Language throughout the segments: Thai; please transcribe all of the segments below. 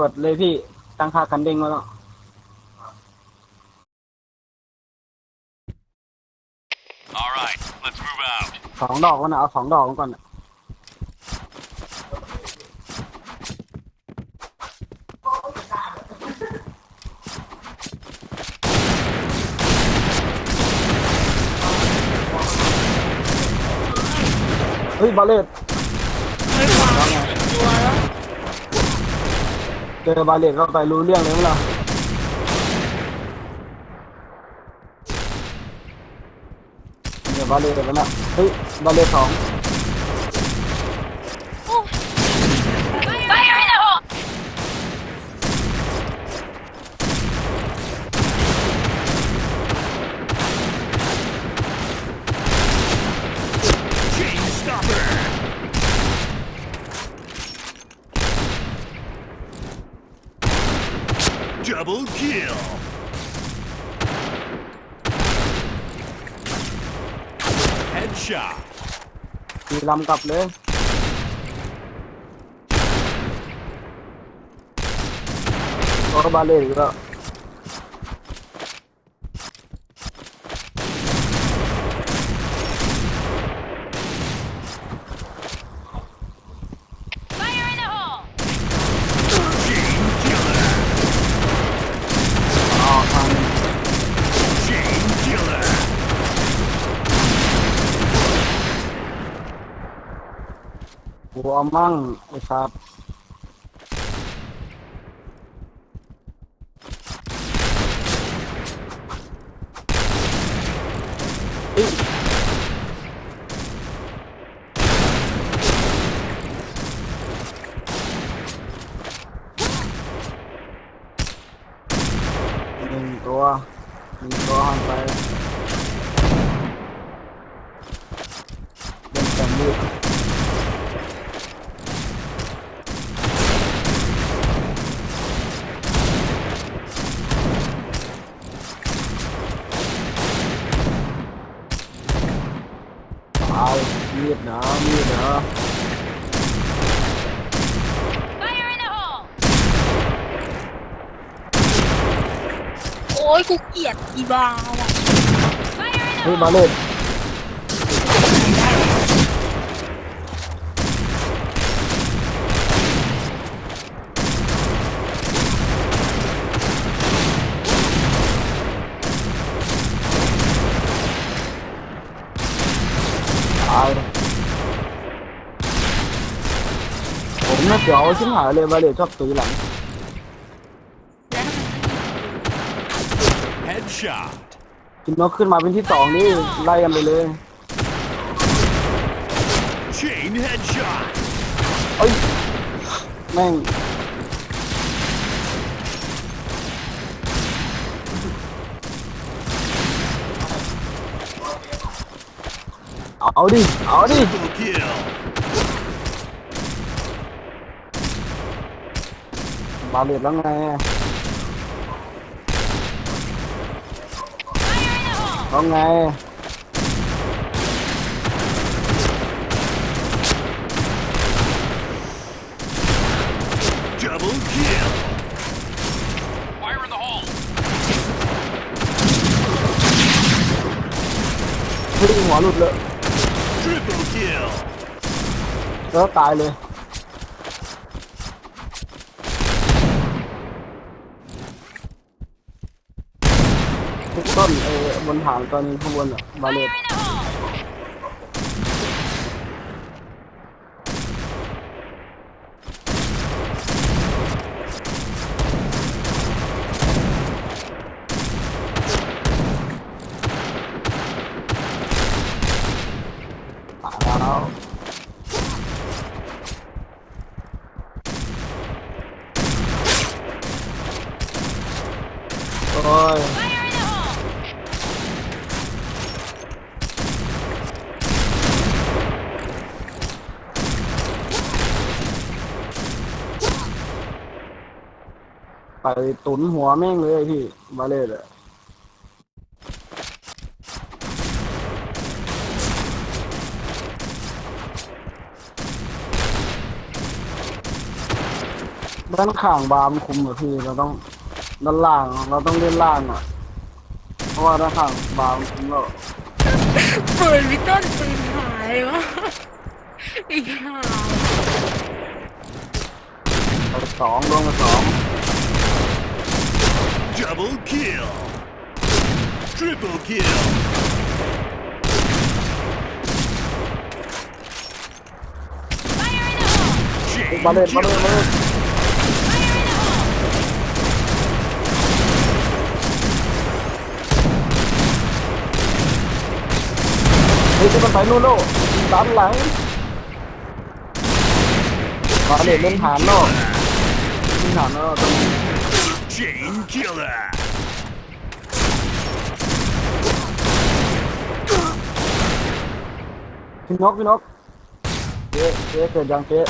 กดเลยพี่ ตั้งค่ากันเด้งมาแล้ว All right, let's move out. สองดอกมันนะเอาสองดอกมันก่อนน่ะเฮ้ยบาเลตไม่ฟังตัวแล้ว เจอบาเลตเข้าไปรู้เรื่องเลยมั้งล่ะเนี่ยบาเลตแล้วนะเฮ้ยบาเลตสอง Headshot. มีลำกลับเลยก็บาเลยอีกแล้ว Fire in the hole! Chain killer. อ๋อทาง Chain killer. หัวมั่งไอ้ครับ หนึ่งตัวหนึ่งตัวหันไปเป็นแต่มืดเอามีดนะมีดนะ Fire in the hole! โอ้ย กูเกลียดอีบาว่ะ Fire in the เฮ้ย hole! บาเลตตายผมน่าเสียวชิบหายเลยบาเลตชอบตีหลัง Headshot. กินนกขึ้นมาเป็นที่สองนี่ไล่กันไปเลย Chain headshot. เอ้ยแม่ง เอาดิ เอาดิ Double kill. บาเลตแล้วไง in the hole! แล้วไง Double kill. Fire in the hole. เฮ้ยหัวหลุดเลย Triple kill. แล้วตายเลย ต้นเออบนฐานตอนนี้ข้างบนอะบาเลต Fire in the hole! ตายแล้วโอ้ย ตุนหัวแม่งเลยพี่บาเลตอะด้านข้างบาร์มนคุมเหรอพี่เราต้องด้านล่างเราต้องเล่นล่างอะเพราะว่าด้านข้างบาร์มนคุมเราปืนพี่ต้นปืนหายวะไอ้ห่าไปสองลงไปสอง Double kill. Triple kill. มาเลย Chain มาเลยมาเลย killer. เฮ้ยจะมันไปนู่นโลด้านหลังมาเลยเล่นฐานโลเล่นฐานโลตรงนี้ Chain killer. พี่นกพี่นกเจ๊เจ๊เกิดยังเจ๊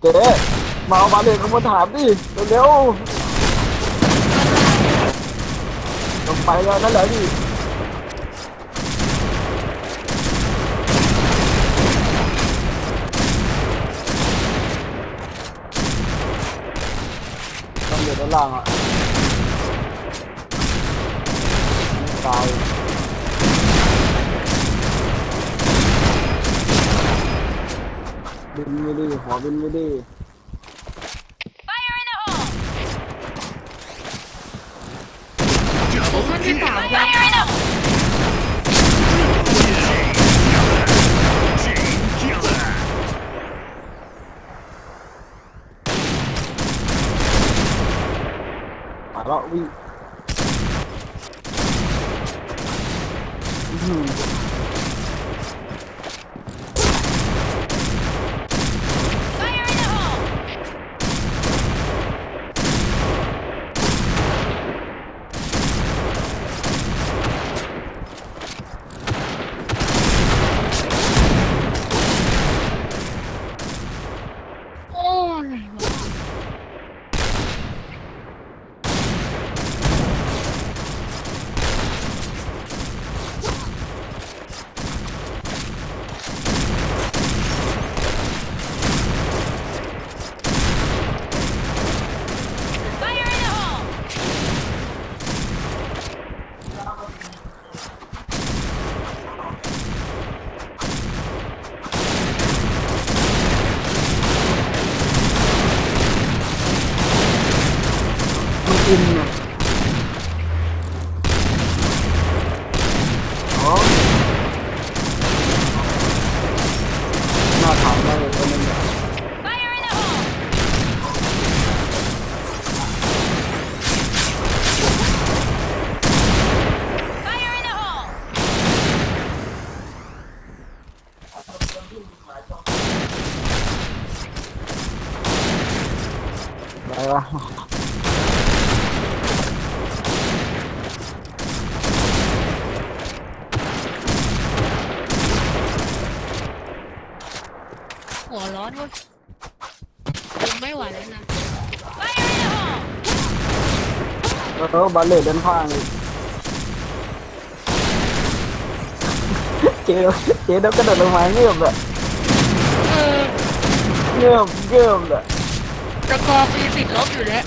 เจ๊มาเอาบา นขบวนฐานดิเร็วๆลงไปแล้วนั่นแหละดิต้องอยู่ด้างอะไม่ตายบินไม่ดีหัวบินไม่ดี ผม Double มันที่ kill. สามยัง Chain killer. ไปแล้ววิ่งอื้อหือ โอ้อะไรวะ มันอินเนี่ยอ๋อหน้าถามได้เลยตัวนึงเนี่ย อะไรวะ หัวร้อนเวะผมไม่ไหวแล้วนะ เออบาเลตเดินข้างอีกเจ๊เจ๊เดินกระโดดลงมาเงียบเลยเออเงียบเงียบเลยตะกอมีสิทธิ์ลบอยู่แล้ว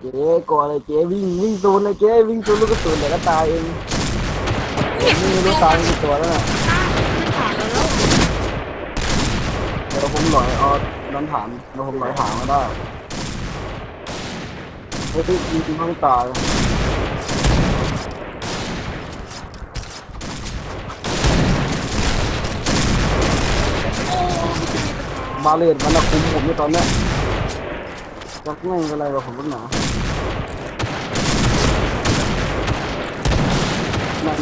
เจ๊กลัวอะไรเจ๊วิ่งวิ่งซูนเลยเจ๊วิ่งซูนลูกกระสุนเดี๋ยวก็ตายเองนี่ไม่รู้ตายกี่ตัวแล้วน่ะอ้าวไม่ผ่านแล้วเดี๋ยวผมหลอยออน้ำถามเดี๋ยวผมหลอยถามมาได้ เฮ้ยจริงๆเขาไม่ตายโอ้บาเลตมันมาคุมผมอยู่ตอนเนี้ยจักแม่งอะไรกับผมบ้หนานั่น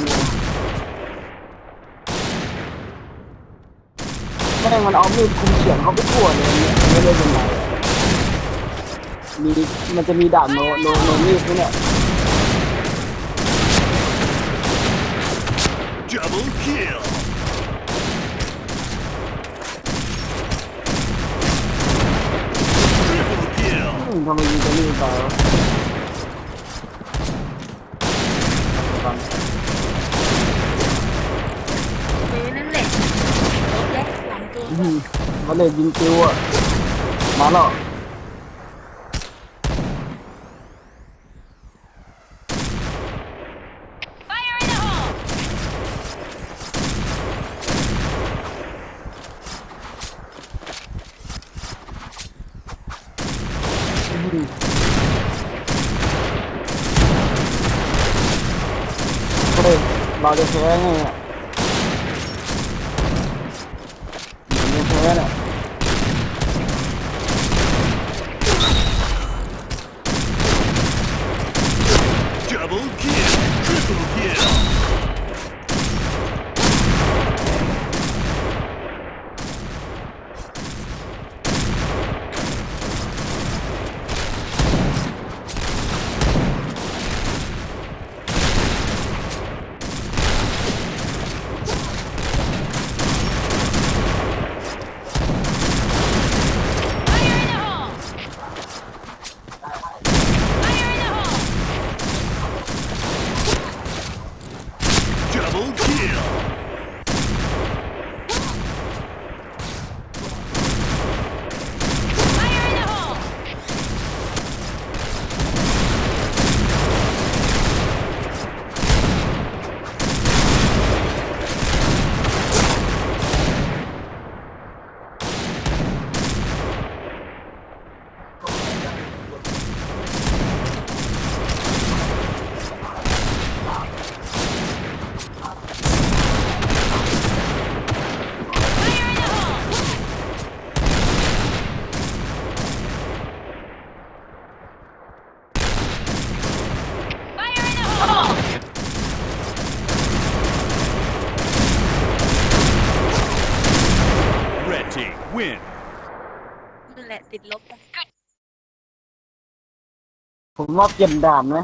แม่งมันเอามีดคุมเขียนเขาไปทั่วเลยเนี่ยไม่ได้เป็นไร มีมันจะมีด่านโนโนโนมีดไหมเนี่ย Double kill. อืมทำไมยิงจะนี่ตายวะฟังเออนั่นแหละลบแล้วหลัอื้อหือมาเลยยิงติวอะมาแล้ว guri. Peraí, bagulho se vai ganhar. Bagulho. Double kill, triple kill. ผมว่าเปลี่ยนด่านไหม